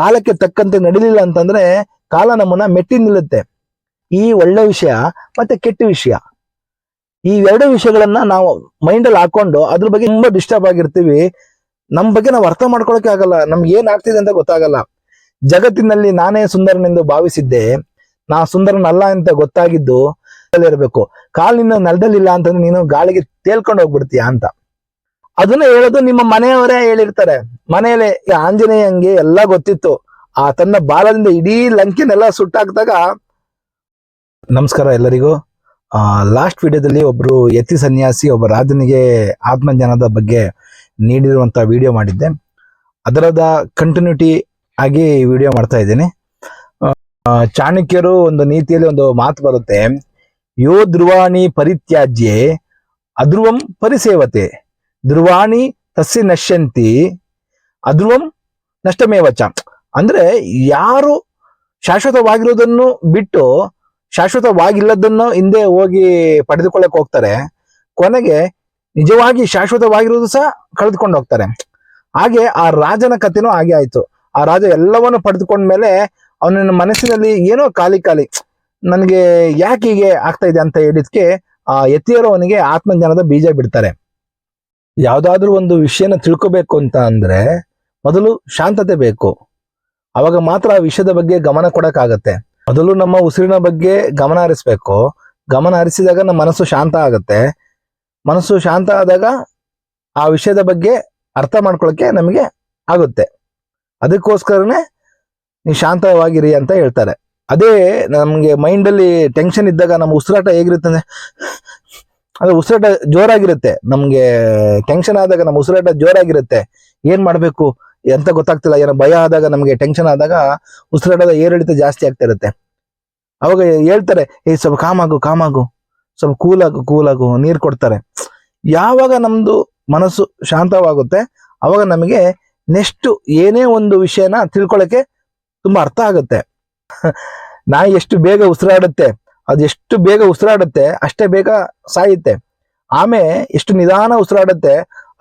ಕಾಲಕ್ಕೆ ತಕ್ಕಂತೆ ನಡಿಲಿಲ್ಲ ಅಂತಂದ್ರೆ ಕಾಲ ನಮ್ಮನ್ನ ಮೆಟ್ಟಿ ನಿಲ್ಲುತ್ತೆ. ಈ ಒಳ್ಳೆ ವಿಷಯ ಮತ್ತೆ ಕೆಟ್ಟ ವಿಷಯ. ಈ ಎರಡು ವಿಷಯಗಳನ್ನ ನಾವು ಮೈಂಡ್ ಅಲ್ಲಿ ಹಾಕೊಂಡು ಅದ್ರ ಬಗ್ಗೆ ತುಂಬಾ ಡಿಸ್ಟರ್ಬ್ ಆಗಿರ್ತೀವಿ. ನಮ್ ಬಗ್ಗೆ ನಾವು ಅರ್ಥ ಮಾಡ್ಕೊಳಕ್ಕೆ ಆಗಲ್ಲ. ನಮ್ಗೆ ಏನ್ ಆಗ್ತಿದೆ ಅಂತ ಗೊತ್ತಾಗಲ್ಲ. ಜಗತ್ತಿನಲ್ಲಿ ನಾನೇ ಸುಂದರನೆಂದು ಭಾವಿಸಿದ್ದೆ. ನಾ ಸುಂದರನಲ್ಲ ಅಂತ ಗೊತ್ತಾಗಿದ್ದು ಇರಬೇಕು ಕಾಲಿನ ನೆಲದಲ್ಲಿಲ್ಲ ಅಂತಂದ್ರೆ ನೀನು ಗಾಳಿಗೆ ತೇಲ್ಕೊಂಡು ಹೋಗ್ಬಿಡ್ತೀಯ ಅಂತ. ಅದನ್ನ ಹೇಳೋದು ನಿಮ್ಮ ಮನೆಯವರೇ ಹೇಳಿರ್ತಾರೆ. ಮನೆಯಲ್ಲಿ ಆಂಜನೇಯಂಗೆ ಎಲ್ಲ ಗೊತ್ತಿತ್ತು. ಆ ತನ್ನ ಬಾಲದಿಂದ ಇಡೀ ಲಂಕೆನೆಲ್ಲ ಸುಟ್ಟಾಕ್ದಾಗ ನಮಸ್ಕಾರ ಎಲ್ಲರಿಗೂ. ಲಾಸ್ಟ್ ವಿಡಿಯೋದಲ್ಲಿ ಒಬ್ರು ಯತಿ ಸನ್ಯಾಸಿ, ಒಬ್ಬ ರಾಜನಿಗೆ ಆತ್ಮಜ್ಞಾನದ ಬಗ್ಗೆ ನೀಡಿರುವಂತ ವಿಡಿಯೋ ಮಾಡಿದ್ದೆ. ಅದರದ ಕಂಟಿನ್ಯೂಟಿ ಆಗಿ ವಿಡಿಯೋ ಮಾಡ್ತಾ ಇದ್ದೀನಿ. ಚಾಣಕ್ಯರು ಒಂದು ನೀತಿಯಲ್ಲಿ ಒಂದು ಮಾತು ಬರುತ್ತೆ. ಯೋ ಧ್ರುವಾಣಿ ಪರಿತ್ಯಾಜ್ಯೆ ಅಧ್ರುವಂ ಪರಿಸೇವತೆ. ಧ್ರುವಾಣಿ ತಸ್ಯ ನಶ್ಯಂತಿ ಅಧ್ರುವಂ ನಷ್ಟಮೇವಚ. ಅಂದ್ರೆ ಯಾರು ಶಾಶ್ವತವಾಗಿರುವುದನ್ನು ಬಿಟ್ಟು ಶಾಶ್ವತವಾಗಿಲ್ಲದನ್ನು ಹಿಂದೆ ಹೋಗಿ ಪಡೆದುಕೊಳ್ಳಕ್ ಹೋಗ್ತಾರೆ, ಕೊನೆಗೆ ನಿಜವಾಗಿ ಶಾಶ್ವತವಾಗಿರೋದು ಸಹ ಕಳೆದುಕೊಂಡು ಹೋಗ್ತಾರೆ. ಹಾಗೆ ಆ ರಾಜನ ಕಥೆನೂ ಹಾಗೆ ಆಯ್ತು. ಆ ರಾಜ ಎಲ್ಲವನ್ನು ಪಡೆದುಕೊಂಡ್ಮೇಲೆ ಅವನ ಮನಸ್ಸಿನಲ್ಲಿ ಏನೋ ಖಾಲಿ ಖಾಲಿ, ನನಗೆ ಯಾಕೆ ಹೀಗೆ ಆಗ್ತಾ ಇದೆ ಅಂತ ಹೇಳಿದ್ಕೆ ಆ ಎತ್ತಿಯರು ಅವನಿಗೆ ಆತ್ಮಜ್ಞಾನದ ಬೀಜ ಬಿಡ್ತಾರೆ. ಯಾವ್ದಾದ್ರೂ ಒಂದು ವಿಷಯನ ತಿಳ್ಕೊಬೇಕು ಅಂತ ಅಂದ್ರೆ ಮೊದಲು ಶಾಂತತೆ ಬೇಕು. ಅವಾಗ ಮಾತ್ರ ಆ ವಿಷಯದ ಬಗ್ಗೆ ಗಮನ ಕೊಡಕ್ಕಾಗತ್ತೆ. ಮೊದಲು ನಮ್ಮ ಉಸಿರಿನ ಬಗ್ಗೆ ಗಮನ ಹರಿಸ್ಬೇಕು. ಗಮನ ಹರಿಸಿದಾಗ ನಮ್ಮ ಮನಸ್ಸು ಶಾಂತ ಆಗುತ್ತೆ. ಮನಸ್ಸು ಶಾಂತ ಆದಾಗ ಆ ವಿಷಯದ ಬಗ್ಗೆ ಅರ್ಥ ಮಾಡ್ಕೊಳಕ್ಕೆ ನಮಗೆ ಆಗುತ್ತೆ. ಅದಕ್ಕೋಸ್ಕರನೇ ನೀವು ಶಾಂತವಾಗಿರಿ ಅಂತ ಹೇಳ್ತಾರೆ. ಅದೇ ನಮಗೆ ಮೈಂಡಲ್ಲಿ ಟೆನ್ಷನ್ ಇದ್ದಾಗ ನಮ್ಮ ಉಸಿರಾಟ ಹೇಗಿರುತ್ತೆ ಅಂದ್ರೆ ಅದು ಉಸಿರಾಟ ಜೋರಾಗಿರುತ್ತೆ. ನಮ್ಗೆ ಟೆನ್ಷನ್ ಆದಾಗ ನಮ್ಮ ಉಸಿರಾಟ ಜೋರಾಗಿರುತ್ತೆ. ಏನ್ ಮಾಡ್ಬೇಕು? ಎಂತ ಗೊತ್ತಾಗ್ತಿಲ್ಲ. ಏನೋ ಭಯ ಆದಾಗ ನಮ್ಗೆ ಟೆನ್ಷನ್ ಆದಾಗ ಉಸಿರಾಟದ ಏರಿಳಿತ ಜಾಸ್ತಿ ಆಗ್ತಾ ಇರುತ್ತೆ ಅವಾಗ ಹೇಳ್ತಾರೆ, ಏ, ಸ್ವಲ್ಪ ಕಾಮಾಗು ಕಾಮಾಗು ಸ್ವಲ್ಪ ಕೂಲಾಗು ಕೂಲಾಗು ನೀರು ಕೊಡ್ತಾರೆ. ಯಾವಾಗ ನಮ್ದು ಮನಸ್ಸು ಶಾಂತವಾಗುತ್ತೆ, ಅವಾಗ ನಮಗೆ ನೆಕ್ಸ್ಟ್ ಏನೇ ಒಂದು ವಿಷಯನ ತಿಳ್ಕೊಳಕ್ಕೆ ತುಂಬಾ ಅರ್ಥ ಆಗುತ್ತೆ. ನಾಯಿ ಎಷ್ಟು ಬೇಗ ಉಸಿರಾಡುತ್ತೆ ಅದು ಎಷ್ಟು ಬೇಗ ಉಸಿರಾಡುತ್ತೆ, ಅಷ್ಟೇ ಬೇಗ ಸಾಯುತ್ತೆ. ಆಮೆ ಎಷ್ಟು ನಿಧಾನ ಉಸಿರಾಡುತ್ತೆ,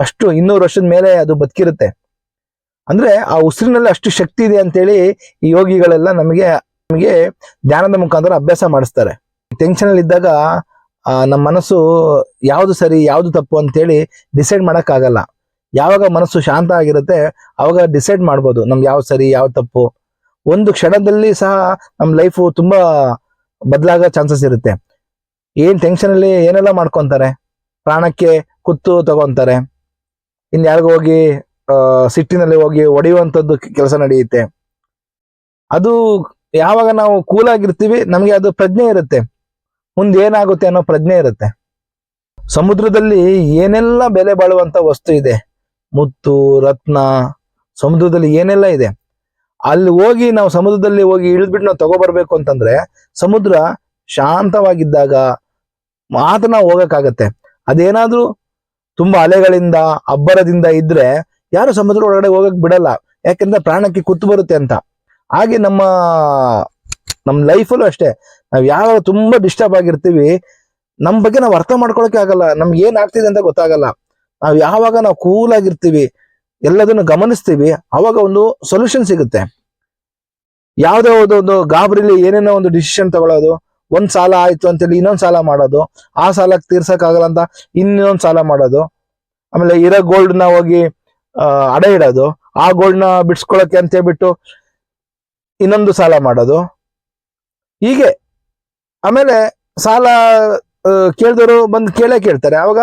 ಅಷ್ಟು ಇನ್ನೂರು ವರ್ಷದ ಮೇಲೆ ಅದು ಬದುಕಿರುತ್ತೆ. ಅಂದ್ರೆ ಆ ಉಸಿರಿನಲ್ಲಿ ಅಷ್ಟು ಶಕ್ತಿ ಇದೆ ಅಂತೇಳಿ ಈ ಯೋಗಿಗಳೆಲ್ಲ ನಮಗೆ ನಮಗೆ ಧ್ಯಾನದ ಮುಖಾಂತರ ಅಭ್ಯಾಸ ಮಾಡಿಸ್ತಾರೆ. ಟೆನ್ಷನ್ ಅಲ್ಲಿ ಇದ್ದಾಗ ನಮ್ಮ ಮನಸ್ಸು ಯಾವುದು ಸರಿ, ಯಾವುದು ತಪ್ಪು ಅಂತೇಳಿ ಡಿಸೈಡ್ ಮಾಡೋಕ್ಕಾಗಲ್ಲ. ಯಾವಾಗ ಮನಸ್ಸು ಶಾಂತ ಆಗಿರುತ್ತೆ ಆವಾಗ ಡಿಸೈಡ್ ಮಾಡ್ಬೋದು, ನಮ್ಗೆ ಯಾವ್ದು ಸರಿ, ಯಾವ್ದು ತಪ್ಪು. ಒಂದು ಕ್ಷಣದಲ್ಲಿ ಸಹ ನಮ್ಮ ಲೈಫು ತುಂಬಾ ಬದಲಾಗೋ ಚಾನ್ಸಸ್ ಇರುತ್ತೆ. ಏನ್ ಟೆನ್ಷನ್ ಅಲ್ಲಿ ಏನೆಲ್ಲ ಮಾಡ್ಕೊಂತಾರೆ? ಪ್ರಾಣಕ್ಕೆ ಕುತ್ತು ತಗೊಂತಾರೆ. ಇನ್ ಯಾರಿಗೋ ಹೋಗಿ ಸಿಟ್ಟಿನಲ್ಲಿ ಹೋಗಿ ಹೊಡೆಯುವಂಥದ್ದು ಕೆಲಸ ನಡೆಯುತ್ತೆ. ಅದು ಯಾವಾಗ ನಾವು ಕೂಲ್ ಆಗಿರ್ತೀವಿ ನಮಗೆ ಅದು ಪ್ರಜ್ಞೆ ಇರುತ್ತೆ. ಮುಂದೆ ಏನಾಗುತ್ತೆ ಅನ್ನೋ ಪ್ರಜ್ಞೆ ಇರುತ್ತೆ. ಸಮುದ್ರದಲ್ಲಿ ಏನೆಲ್ಲ ಬೆಲೆ ಬಾಳುವಂತ ವಸ್ತು ಇದೆ? ಮುತ್ತು, ರತ್ನ, ಸಮುದ್ರದಲ್ಲಿ ಏನೆಲ್ಲ ಇದೆ? ಅಲ್ಲಿ ಹೋಗಿ ನಾವು ಸಮುದ್ರದಲ್ಲಿ ಹೋಗಿ ಇಳಿದ್ಬಿಟ್ಟು ನಾವು ತಗೋಬರ್ಬೇಕು ಅಂತಂದ್ರೆ ಸಮುದ್ರ ಶಾಂತವಾಗಿದ್ದಾಗ ಮಾತ್ರ ನಾವು ಹೋಗಕ್ಕಾಗತ್ತೆ. ಅದೇನಾದ್ರೂ ತುಂಬಾ ಅಲೆಗಳಿಂದ, ಅಬ್ಬರದಿಂದ ಇದ್ರೆ ಯಾರು ಸಮುದ್ರ ಒಳಗಡೆ ಹೋಗಕ್ ಬಿಡಲ್ಲ. ಯಾಕಂದ್ರೆ ಪ್ರಾಣಕ್ಕೆ ಕುತ್ತು ಬರುತ್ತೆ ಅಂತ. ಹಾಗೆ ನಮ್ಮ ನಮ್ಮ ಲೈಫಲ್ಲೂ ಅಷ್ಟೇ. ನಾವು ಯಾವಾಗ ತುಂಬಾ ಡಿಸ್ಟರ್ಬ್ ಆಗಿರ್ತೀವಿ ನಮ್ಮ ಬಗ್ಗೆ ನಾವು ಅರ್ಥ ಮಾಡ್ಕೊಳಕ್ಕೆ ಆಗಲ್ಲ. ನಮ್ಗೆ ಏನ್ ಆಗ್ತಿದೆ ಅಂತ ಗೊತ್ತಾಗಲ್ಲ. ನಾವು ಯಾವಾಗ ನಾವು ಕೂಲ್ ಆಗಿರ್ತೀವಿ ಎಲ್ಲದನ್ನು ಗಮನಿಸ್ತೀವಿ, ಅವಾಗ ಒಂದು ಸೊಲ್ಯೂಷನ್ ಸಿಗುತ್ತೆ. ಯಾವ್ದೋ ಒಂದು ಗಾಬರಿಲಿ ಏನೇನೋ ಒಂದು ಡಿಸಿಷನ್ ತಗೊಳ್ಳೋದು ಒಂದ್ ಸಾಲ ಆಯ್ತು ಅಂತೇಳಿ ಇನ್ನೊಂದ್ ಸಾಲ ಮಾಡೋದು, ಆ ಸಾಲಕ್ಕೆ ತೀರ್ಸಕ್ ಆಗಲ್ಲ ಅಂತ ಇನ್ನೊಂದ್ ಸಾಲ ಮಾಡೋದು, ಆಮೇಲೆ ಇರೋ ಗೋಲ್ಡ್ನ ಹೋಗಿ ಅಡೆ ಇಡೋದು, ಆ ಗೋಲ್ಡ್ನ ಬಿಡ್ಸ್ಕೊಳಕ್ಕೆ ಅಂತ ಹೇಳ್ಬಿಟ್ಟು ಇನ್ನೊಂದು ಸಾಲ ಮಾಡೋದು. ಹೀಗೆ, ಆಮೇಲೆ ಸಾಲ ಕೇಳಿದವರು ಬಂದು ಕೇಳೇ ಕೇಳ್ತಾರೆ, ಅವಾಗ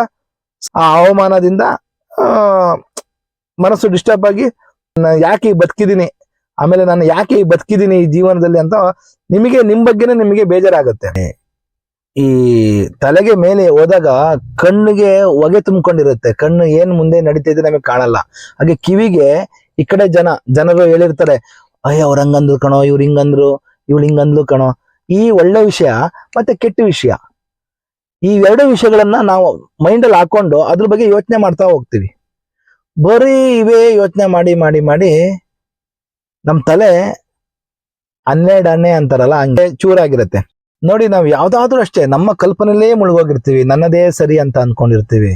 ಆ ಅವಮಾನದಿಂದ ಮನಸ್ಸು ಡಿಸ್ಟರ್ಬ್ ಆಗಿ ಯಾಕೆ ಬದುಕಿದ್ದೀನಿ? ಆಮೇಲೆ ನಾನು ಯಾಕೆ ಬದುಕಿದ್ದೀನಿ ಈ ಜೀವನದಲ್ಲಿ ಅಂತ ನಿಮಗೆ ನಿಮ್ ಬಗ್ಗೆನೇ ನಿಮಗೆ ಬೇಜಾರಾಗುತ್ತೆ. ಈ ತಲೆಗೆ ಮೇಲೆ ಹೋದಾಗ ಕಣ್ಣಿಗೆ ಹೊಗೆ ತುಂಬಿಕೊಂಡಿರುತ್ತೆ. ಕಣ್ಣು ಏನ್ ಮುಂದೆ ನಡೀತಿದೆ ನಮಗೆ ಕಾಣಲ್ಲ. ಹಾಗೆ ಕಿವಿಗೆ ಈ ಕಡೆ ಜನ, ಜನರು ಹೇಳಿರ್ತಾರೆ, ಅಯ್ಯ, ಅವ್ರ ಹಂಗಂದ್ರು ಕಣೋ, ಇವ್ರು ಹಿಂಗಂದ್ರು, ಇವಳು ಹಿಂಗಂದ್ಲು ಕಣೋ. ಈ ಒಳ್ಳೆ ವಿಷಯ ಮತ್ತೆ ಕೆಟ್ಟ ವಿಷಯ. ಈ ಎರಡು ವಿಷಯಗಳನ್ನ ನಾವು ಮೈಂಡಲ್ಲಿ ಹಾಕೊಂಡು ಅದ್ರ ಬಗ್ಗೆ ಯೋಚನೆ ಮಾಡ್ತಾ ಹೋಗ್ತೀವಿ. ಬರೀ ಇವೇ ಯೋಚನೆ ಮಾಡಿ ಮಾಡಿ ಮಾಡಿ ನಮ್ಮ ತಲೆ ಹನ್ನೆರಡು ಹಣ್ಣೆ ಅಂತಾರಲ್ಲ, ಹಂಗೆ ಚೂರಾಗಿರುತ್ತೆ. ನೋಡಿ ನಾವು ಯಾವ್ದಾದ್ರೂ ಅಷ್ಟೇ, ನಮ್ಮ ಕಲ್ಪನೆಯಲ್ಲೇ ಮುಳುಗೋಗಿರ್ತೀವಿ, ನನ್ನದೇ ಸರಿ ಅಂತ ಅನ್ಕೊಂಡಿರ್ತೀವಿ.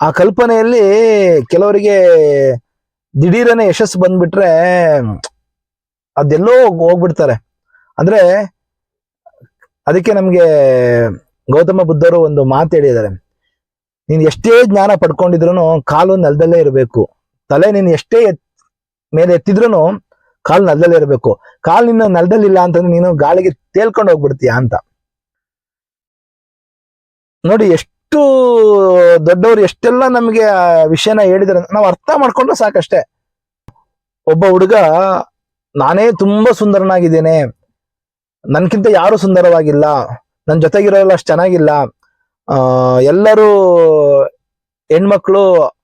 ಆ ಕಲ್ಪನೆಯಲ್ಲಿ ಕೆಲವರಿಗೆ ದಿಢೀರನೆ ಯಶಸ್ಸು ಬಂದ್ಬಿಟ್ರೆ ಅದೆಲ್ಲೋ ಹೋಗ್ಬಿಡ್ತಾರೆ. ಅಂದ್ರೆ ಅದಕ್ಕೆ ನಮ್ಗೆ ಗೌತಮ ಬುದ್ಧರು ಒಂದು ಮಾತು ಹೇಳಿದ್ದಾರೆ. ನೀನ್ ಎಷ್ಟೇ ಜ್ಞಾನ ಪಡ್ಕೊಂಡಿದ್ರು ಕಾಲು ನೆಲದಲ್ಲೇ ಇರಬೇಕು. ತಲೆ ನೀನು ಎಷ್ಟೇ ಎತ್- ಮೇಲೆ ಎತ್ತಿದ್ರು ಕಾಲು ನೆಲದಲ್ಲೇ ಇರಬೇಕು. ಕಾಲು ನಿನ್ನ ನೆಲದಲ್ಲಿಲ್ಲ ಅಂತಂದ್ರೆ ನೀನು ಗಾಳಿಗೆ ತೇಲ್ಕೊಂಡು ಹೋಗ್ಬಿಡ್ತೀಯ ಅಂತ. ನೋಡಿ ಎಷ್ಟು ದೊಡ್ಡವರು ಎಷ್ಟೆಲ್ಲ ನಮಗೆ ಆ ವಿಷಯನ ಹೇಳಿದಾರೆ ನಾವು ಅರ್ಥ ಮಾಡ್ಕೊಂಡ್ರೆ ಸಾಕಷ್ಟೇ. ಒಬ್ಬ ಹುಡುಗ, ನಾನೇ ತುಂಬಾ ಸುಂದರನಾಗಿದ್ದೇನೆ. ನನ್ಕಿಂತ ಯಾರು ಸುಂದರವಾಗಿಲ್ಲ. ನನ್ ಜೊತೆಗಿರೋಲ್ಲ ಅಷ್ಟು ಚೆನ್ನಾಗಿಲ್ಲ. ಎಲ್ಲರೂ ಹೆಣ್ಮಕ್ಳು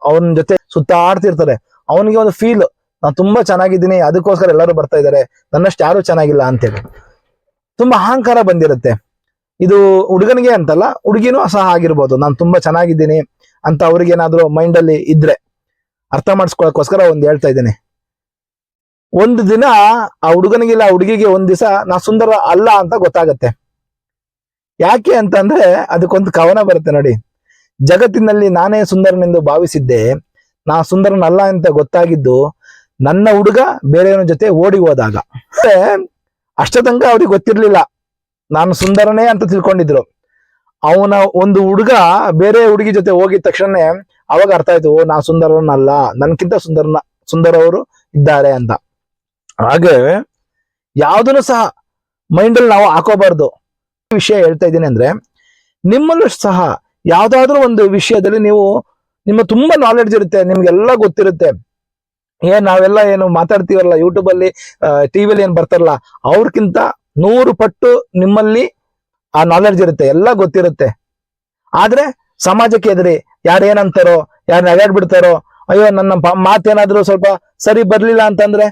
ಅವನ ಜೊತೆ ಸುತ್ತಾಡ್ತಿರ್ತಾರೆ ಅವನಿಗೆ ಒಂದು ಫೀಲ್ ನಾನು ತುಂಬಾ ಚೆನ್ನಾಗಿದ್ದೀನಿ, ಅದಕ್ಕೋಸ್ಕರ ಎಲ್ಲರೂ ಬರ್ತಾ ಇದ್ದಾರೆ ನನ್ನಷ್ಟು ಯಾರು ಚೆನ್ನಾಗಿಲ್ಲ ಅಂತೇಳಿ. ತುಂಬಾ ಅಹಂಕಾರ ಬಂದಿರುತ್ತೆ. ಇದು ಹುಡುಗನಿಗೆ ಅಂತಲ್ಲ, ಹುಡುಗಿನೂ ಸಹ ಆಗಿರ್ಬೋದು. ನಾನು ತುಂಬಾ ಚೆನ್ನಾಗಿದ್ದೀನಿ ಅಂತ ಅವ್ರಿಗೇನಾದ್ರೂ ಮೈಂಡ್ ಅಲ್ಲಿ ಇದ್ರೆ ಅರ್ಥ ಮಾಡಿಸ್ಕೊಳಕ್ಕೋಸ್ಕರ ಒಂದ್ ಹೇಳ್ತಾ ಇದ್ದೀನಿ. ಒಂದು ದಿನ ಆ ಹುಡುಗನಿಗಿಲ್ಲ, ಆ ಹುಡುಗಿಗೆ ಒಂದ್ ದಿವಸ ನಾ ಸುಂದರ ಅಲ್ಲ ಅಂತ ಗೊತ್ತಾಗತ್ತೆ. ಯಾಕೆ ಅಂತಂದ್ರೆ ಅದಕ್ಕೊಂದು ಕವನ ಬರುತ್ತೆ ನೋಡಿ. ಜಗತ್ತಿನಲ್ಲಿ ನಾನೇ ಸುಂದರನೆಂದು ಭಾವಿಸಿದ್ದೆ. ನಾ ಸುಂದರನಲ್ಲ ಅಂತ ಗೊತ್ತಾಗಿದ್ದು ನನ್ನ ಹುಡುಗ ಬೇರೆಯವನ ಜೊತೆ ಓಡಿ ಹೋದಾಗ. ಅಷ್ಟ ತನಕ ಅವ್ರಿಗೆ ಗೊತ್ತಿರ್ಲಿಲ್ಲ. ನಾನು ಸುಂದರನೇ ಅಂತ ತಿಳ್ಕೊಂಡಿದ್ರು. ಅವನ ಒಂದು ಹುಡುಗ ಬೇರೆ ಹುಡುಗಿ ಜೊತೆ ಹೋಗಿದ ತಕ್ಷಣ ಅವಾಗ ಅರ್ಥ ಆಯ್ತು ನಾ ಸುಂದರನಲ್ಲ, ನನ್ಕಿಂತ ಸುಂದರನ, ಸುಂದರವರು ಇದ್ದಾರೆ ಅಂತ. ಹಾಗೆ ಯಾವ್ದನ್ನು ಸಹ ಮೈಂಡಲ್ಲಿ ನಾವು ಹಾಕೋಬಾರ್ದು. ವಿಷಯ ಹೇಳ್ತಾ ಇದ್ದೀನಿ ಅಂದ್ರೆ, ನಿಮ್ಮಲ್ಲೂ ಸಹ ಯಾವ್ದಾದ್ರು ಒಂದು ವಿಷಯದಲ್ಲಿ ನೀವು ನಿಮ್ಮ ತುಂಬಾ ನಾಲೆಡ್ಜ್ ಇರುತ್ತೆ, ನಿಮ್ಗೆಲ್ಲ ಗೊತ್ತಿರುತ್ತೆ. ಏನ್ ನಾವೆಲ್ಲ ಏನು ಮಾತಾಡ್ತೀವಲ್ಲ ಯೂಟ್ಯೂಬ್ ಅಲ್ಲಿ ಟಿವಿಲಿ ಏನ್ ಬರ್ತಾರಲ್ಲ ಅವ್ರಕ್ಕಿಂತ ನೂರು ಪಟ್ಟು ನಿಮ್ಮಲ್ಲಿ ಆ ನಾಲೆಡ್ಜ್ ಇರುತ್ತೆ, ಎಲ್ಲ ಗೊತ್ತಿರುತ್ತೆ. ಆದ್ರೆ ಸಮಾಜಕ್ಕೆ ಎದುರಿ, ಯಾರು ಏನಂತಾರೋ, ಯಾರು ನಗಾಡ್ಬಿಡ್ತಾರೋ ಅಯ್ಯೋ, ನನ್ನ ಮಾತೇನಾದ್ರೂ ಸ್ವಲ್ಪ ಸರಿ ಬರ್ಲಿಲ್ಲ ಅಂತಂದ್ರೆ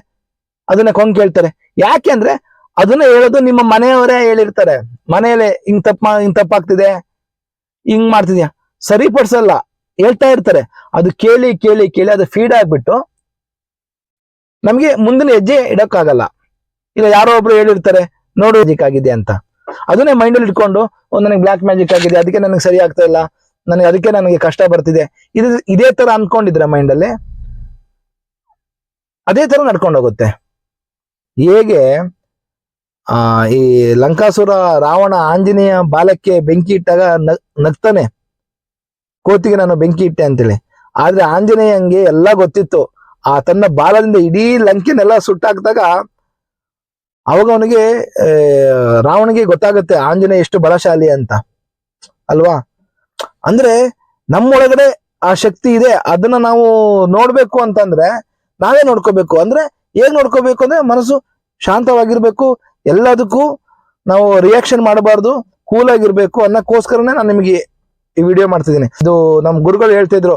ಅದನ್ನ ಕೊಂಗ್ ಕೇಳ್ತಾರೆ ಯಾಕೆ ಅಂದ್ರೆ, ಅದನ್ನ ಹೇಳೋದು ನಿಮ್ಮ ಮನೆಯವರೇ ಹೇಳಿರ್ತಾರೆ. ಮನೆಯಲ್ಲೇ ಹಿಂಗ್ ತಪ್ಪ ಹಿಂಗ್ ತಪ್ಪಾಗ್ತಿದೆ ಹಿಂಗ್ ಮಾಡ್ತಿದ್ಯಾ? ಸರಿಪಡಿಸಲ್ಲ. ಹೇಳ್ತಾ ಇರ್ತಾರೆ. ಅದು ಕೇಳಿ ಕೇಳಿ ಕೇಳಿ, ಅದು ಫೀಡ್ ಆಗ್ಬಿಟ್ಟು ನಮ್ಗೆ ಮುಂದಿನ ಹೆಜ್ಜೆ ಇಡಕ್ಕಾಗಲ್ಲ. ಇಲ್ಲ ಯಾರೋ ಒಬ್ರು ಹೇಳಿರ್ತಾರೆ, ನೋಡು ಆಗಿದೆ ಅಂತ. ಅದನ್ನೇ ಮೈಂಡಲ್ಲಿ ಇಟ್ಕೊಂಡು ನನಗೆ ಬ್ಲಾಕ್ ಮ್ಯಾಜಿಕ್ ಆಗಿದೆ, ಅದಕ್ಕೆ ನನಗೆ ಸರಿ ಆಗ್ತಾ ಇಲ್ಲ, ನನಗೆ, ಅದಕ್ಕೆ ನನಗೆ ಕಷ್ಟ ಬರ್ತಿದೆ. ಇದು, ಇದೇ ತರ ಅನ್ಕೊಂಡಿದ್ರೆ ಮೈಂಡಲ್ಲಿ ಅದೇ ತರ ನಡ್ಕೊಂಡು ಹೋಗುತ್ತೆ ಹೇಗೆ? ಆ, ಈ ಲಂಕಾಸುರ ರಾವಣ ಆಂಜನೇಯ ಬಾಲಕ್ಕೆ ಬೆಂಕಿ ಇಟ್ಟಾಗ ನಗ್ ನಗ್ತಾನೆ. ಕೋತಿಗೆ ನಾನು ಬೆಂಕಿ ಇಟ್ಟೆ ಅಂತೇಳಿ. ಆದ್ರೆ ಆಂಜನೇಯಂಗೆ ಎಲ್ಲ ಗೊತ್ತಿತ್ತು. ಆ ತನ್ನ ಬಾಲದಿಂದ ಇಡೀ ಲಂಕೆನೆಲ್ಲ ಸುಟ್ಟಾಕ್ದಾಗ ಅವಾಗ ಅವನಿಗೆ ರಾವಣಿಗೆ ಗೊತ್ತಾಗುತ್ತೆ ಆಂಜನೇಯ ಎಷ್ಟು ಬಲಶಾಲಿ ಅಂತ. ಅಲ್ವಾ? ಅಂದ್ರೆ ನಮ್ಮೊಳಗಡೆ ಆ ಶಕ್ತಿ ಇದೆ. ಅದನ್ನ ನಾವು ನೋಡ್ಬೇಕು ಅಂತಂದ್ರೆ ನಾವೇ ನೋಡ್ಕೋಬೇಕು. ಅಂದ್ರೆ ಹೇಗ್ ನೋಡ್ಕೋಬೇಕು ಅಂದ್ರೆ ಮನಸ್ಸು ಶಾಂತವಾಗಿರ್ಬೇಕು. ಎಲ್ಲದಕ್ಕೂ ನಾವು ರಿಯಾಕ್ಷನ್ ಮಾಡಬಾರ್ದು ಕೂಲ್ ಆಗಿರ್ಬೇಕು ಅನ್ನಕ್ಕೋಸ್ಕರನೇ ನಾನು ನಿಮಗೆ ಈ ವಿಡಿಯೋ ಮಾಡ್ತಿದ್ದೀನಿ. ಇದು ನಮ್ಮ ಗುರುಗಳು ಹೇಳ್ತಿದ್ರು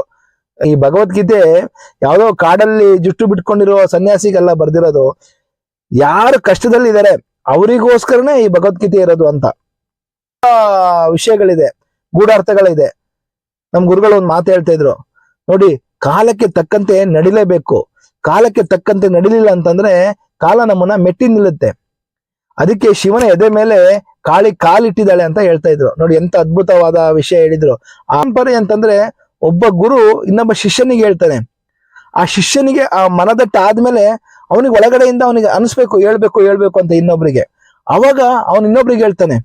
ಈ ಭಗವದ್ಗೀತೆ ಯಾವುದೋ ಕಾಡಲ್ಲಿ ಜುಟ್ಟು ಬಿಟ್ಕೊಂಡಿರೋ ಸನ್ಯಾಸಿಗೆಲ್ಲ ಬರ್ದಿರೋದು, ಯಾರು ಕಷ್ಟದಲ್ಲಿ ಇದ್ದಾರೆ ಅವರಿಗೋಸ್ಕರನೇ ಈ ಭಗವದ್ಗೀತೆ ಇರೋದು ಅಂತ. ವಿಷಯಗಳಿದೆ, ಗೂಢಾರ್ಥಗಳಿದೆ. ನಮ್ಮ ಗುರುಗಳು ಒಂದು ಮಾತು ಹೇಳ್ತಾ ಇದ್ರು, ನೋಡಿ ಕಾಲಕ್ಕೆ ತಕ್ಕಂತೆ ನಡಿಲೇಬೇಕು, ಕಾಲಕ್ಕೆ ತಕ್ಕಂತೆ ನಡಿಲಿಲ್ಲ ಅಂತಂದ್ರೆ ಕಾಲ ನಮ್ಮನ್ನ ಮೆಟ್ಟಿ ನಿಲ್ಲುತ್ತೆ. ಅದಕ್ಕೆ ಶಿವನ ಎದೆ ಮೇಲೆ ಕಾಳಿ ಕಾಲಿಟ್ಟಿದ್ದಾಳೆ ಅಂತ ಹೇಳ್ತಾ ಇದ್ರು. ನೋಡಿ ಎಂತ ಅದ್ಭುತವಾದ ವಿಷಯ ಹೇಳಿದ್ರು. ಆಂಪರಿ ಅಂತಂದ್ರೆ ಒಬ್ಬ ಗುರು ಇನ್ನೊಬ್ಬ ಶಿಷ್ಯನಿಗೆ ಹೇಳ್ತಾನೆ. ಆ ಶಿಷ್ಯನಿಗೆ ಆ ಮನದಟ್ಟ ಆದ್ಮೇಲೆ ಅವನಿಗೆ ಒಳಗಡೆಯಿಂದ ಅವನಿಗೆ ಅನಿಸ್ಬೇಕು, ಹೇಳ್ಬೇಕು ಹೇಳ್ಬೇಕು ಅಂತ ಇನ್ನೊಬ್ರಿಗೆ. ಅವಾಗ ಅವನು ಇನ್ನೊಬ್ರಿಗೆ ಹೇಳ್ತಾನೆ.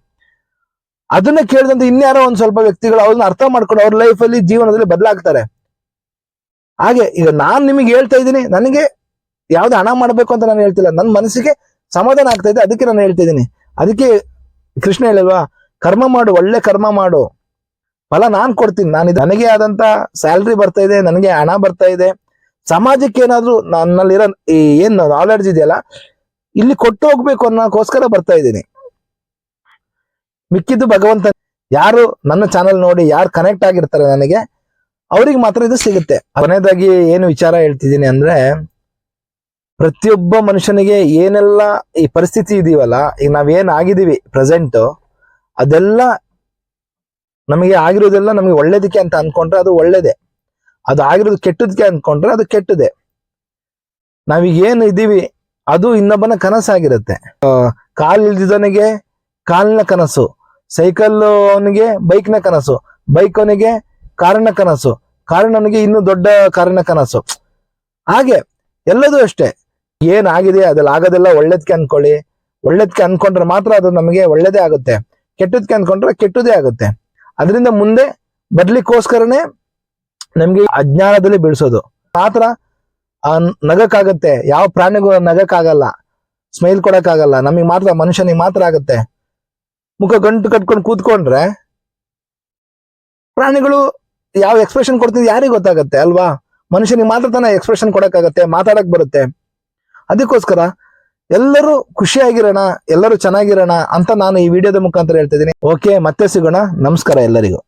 ಅದನ್ನ ಕೇಳಿದಂತ ಇನ್ಯಾರೋ ಒಂದ್ ಸ್ವಲ್ಪ ವ್ಯಕ್ತಿಗಳು ಅವ್ರನ್ನ ಅರ್ಥ ಮಾಡ್ಕೊಂಡು ಅವ್ರ ಲೈಫ್ ಅಲ್ಲಿ ಜೀವನದಲ್ಲಿ ಬದಲಾಗ್ತಾರೆ. ಹಾಗೆ ಈಗ ನಾನ್ ನಿಮಗೆ ಹೇಳ್ತಾ ಇದ್ದೀನಿ, ನನಗೆ ಯಾವ್ದು ಹಣ ಮಾಡ್ಬೇಕು ಅಂತ ನಾನು ಹೇಳ್ತಿಲ್ಲ. ನನ್ನ ಮನಸ್ಸಿಗೆ ಸಮಾಧಾನ ಆಗ್ತಾ ಇದೆ. ಅದಕ್ಕೆ ನಾನು ಹೇಳ್ತಾ ಇದ್ದೀನಿ. ಅದಕ್ಕೆ ಕೃಷ್ಣ ಹೇಳಿಲ್ವಾ, ಕರ್ಮ ಮಾಡು, ಒಳ್ಳೆ ಕರ್ಮ ಮಾಡು. ಫಲ ನಾನು ಕೊಡ್ತೀನಿ. ನಾನು ನನಗೆ ಆದಂತ ಸ್ಯಾಲ್ರಿ ಬರ್ತಾ ಇದೆ, ನನಗೆ ಹಣ ಬರ್ತಾ ಇದೆ. ಸಮಾಜಕ್ಕೆ ಏನಾದ್ರೂ ನನ್ನಲ್ಲಿರೋ ಈ ಏನ್ ನಾಲೆಡ್ಜ್ ಇದೆಯಲ್ಲ, ಇಲ್ಲಿ ಕೊಟ್ಟು ಹೋಗ್ಬೇಕು ಅನ್ನೋಕ್ಕೋಸ್ಕರ ಬರ್ತಾ ಇದ್ದೀನಿ. ಮಿಕ್ಕಿದ್ದು ಭಗವಂತ ಯಾರು ನನ್ನ ಚಾನಲ್ ನೋಡಿ, ಯಾರು ಕನೆಕ್ಟ್ ಆಗಿರ್ತಾರೆ ನನಗೆ, ಅವ್ರಿಗೆ ಮಾತ್ರ ಇದು ಸಿಗುತ್ತೆ. ಕೊನೆಯದಾಗಿ ಏನು ವಿಚಾರ ಹೇಳ್ತಿದ್ದೀನಿ ಅಂದ್ರೆ ಪ್ರತಿಯೊಬ್ಬ ಮನುಷ್ಯನಿಗೆ ಏನೆಲ್ಲ ಈ ಪರಿಸ್ಥಿತಿ ಇದೀವಲ್ಲ, ಈಗ ನಾವೇನ್ ಆಗಿದೀವಿ ಪ್ರೆಸೆಂಟ್ ಅದೆಲ್ಲ ನಮಗೆ ಆಗಿರೋದೆಲ್ಲ ನಮಗೆ ಒಳ್ಳೇದಕ್ಕೆ ಅಂತ ಅನ್ಕೊಂಡ್ರೆ ಅದು ಒಳ್ಳೇದೇ. ಅದು ಆಗಿರೋದು ಕೆಟ್ಟದಕ್ಕೆ ಅನ್ಕೊಂಡ್ರೆ ಅದು ಕೆಟ್ಟದೆ ನಾವೀಗ ಏನು ಇದ್ದೀವಿ ಅದು ಇನ್ನೊಬ್ಬನ ಕನಸಾಗಿರುತ್ತೆ. ಕಾಲ್ ಇಲ್ದಿದವನಿಗೆ ಕಾಲಿನ ಕನಸು, ಸೈಕಲ್ ಅವನಿಗೆ ಬೈಕ್ನ ಕನಸು, ಬೈಕ್ ಅವನಿಗೆ ಕಾರಿನ ಕನಸು, ಕಾರಿನವನಿಗೆ ಇನ್ನೂ ದೊಡ್ಡ ಕಾರಣ ಕನಸು. ಹಾಗೆ, ಎಲ್ಲದೂ ಅಷ್ಟೇ. ಏನಾಗಿದೆ? ಅದ್ರಲ್ಲಿ ಆಗೋದೆಲ್ಲ ಒಳ್ಳೇದಕ್ಕೆ ಅನ್ಕೊಳ್ಳಿ. ಒಳ್ಳೇದಕ್ಕೆ ಅನ್ಕೊಂಡ್ರೆ ಮಾತ್ರ ಅದು ನಮಗೆ ಒಳ್ಳೇದೇ ಆಗುತ್ತೆ. ಕೆಟ್ಟದಕ್ಕೆ ಅನ್ಕೊಂಡ್ರೆ ಕೆಟ್ಟದೇ ಆಗುತ್ತೆ. ಅದರಿಂದ ಮುಂದೆ ಬರ್ಲಿಕ್ಕೋಸ್ಕರನೇ ನಮ್ಗೆ ಅಜ್ಞಾನದಲ್ಲಿ ಬಿಡಿಸೋದು ಮಾತ್ರ ನಗಕ್ಕಾಗತ್ತೆ. ಯಾವ ಪ್ರಾಣಿಗೂ ನಗಕ್ಕಾಗಲ್ಲ. ಸ್ಮೈಲ್ ಕೊಡಕ್ಕಾಗಲ್ಲ. ನಮಗೆ ಮಾತ್ರ, ಮನುಷ್ಯನಿಗೆ ಮಾತ್ರ ಆಗುತ್ತೆ. ಮುಖ ಗಂಟು ಕಟ್ಕೊಂಡು ಕೂತ್ಕೊಂಡ್ರೆ ಪ್ರಾಣಿಗಳು ಯಾವ ಎಕ್ಸ್ಪ್ರೆಷನ್ ಕೊಡ್ತಿದ್ ಯಾರಿಗೆ ಗೊತ್ತಾಗತ್ತೆ ಅಲ್ವಾ? ಮನುಷ್ಯನಿಗೆ ಮಾತ್ರ ತಾನೇ ಎಕ್ಸ್ಪ್ರೆಷನ್ ಕೊಡಕ್ಕಾಗತ್ತೆ, ಮಾತಾಡಕ್ ಬರುತ್ತೆ. ಅದಕ್ಕೋಸ್ಕರ ಎಲ್ಲರೂ ಖುಷಿಯಾಗಿರೋಣ, ಎಲ್ಲರೂ ಚೆನ್ನಾಗಿರೋಣ ಅಂತ ನಾನು ಈ ವಿಡಿಯೋದ ಮುಖಾಂತರ ಹೇಳ್ತಿದ್ದೀನಿ ಓಕೆ ಮತ್ತೆ ಸಿಗೋಣ. ನಮಸ್ಕಾರ ಎಲ್ಲರಿಗೂ.